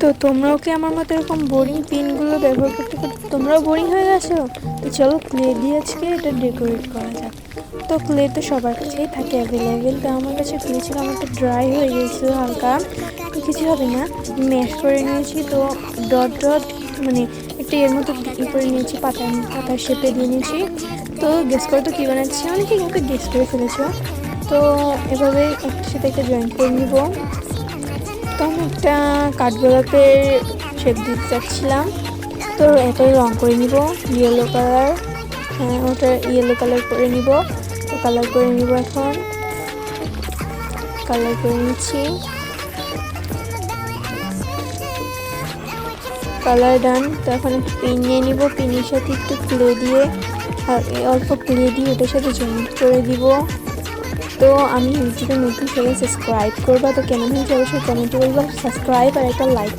তো তোমরাও কি আমার মতো এরকম বোরিং পিনগুলো ব্যবহার করতে করতে, তোমরাও বোরিং হয়ে গেছো? তো চলো ক্লে দিয়ে আজকে এটা ডেকোরেট করা যাক। তো ক্লে তো সবার কাছেই থাকে অ্যাভেলেবেল তো আমার কাছে ক্লে ছিল, আমার তো ড্রাই হয়ে গেছিল হালকা। তো কিছু হবে না ম্যাশ করে নিয়েছি, তো ডট ডট মানে একটা এর মতো ই করে নিয়েছি পাতার পাতার শেপে দিয়ে নিয়েছি। তো গেস করে তো কী বানাচ্ছি? অনেকে কিন্তু গেস করে ফেলেছো। তো এভাবে একটা সাথে একটা জয়েন করে নিব। তো আমি একটা কাঠগোলাপের শেপ দিতে চাচ্ছিলাম। তো এটা রং করে নিব ইয়েলো কালার হ্যাঁ ওটা ইয়েলো কালার করে নিব। তো কালার করে নিব এখন। কালার করে নিচ্ছি। কালার ডান তো এখন একটু পিন নিয়ে নিব। পিনের সাথে একটু ক্লে দিয়ে, অল্প ক্লে দিয়ে ওটার সাথে জয়েন্ট করে দিব। তো আমি ইউটিউবে নতুন সবাই সাবস্ক্রাইব করবা, তো কেমন হয়েছে অবশ্যই কমেন্ট করব সাবস্ক্রাইব আর একটা লাইক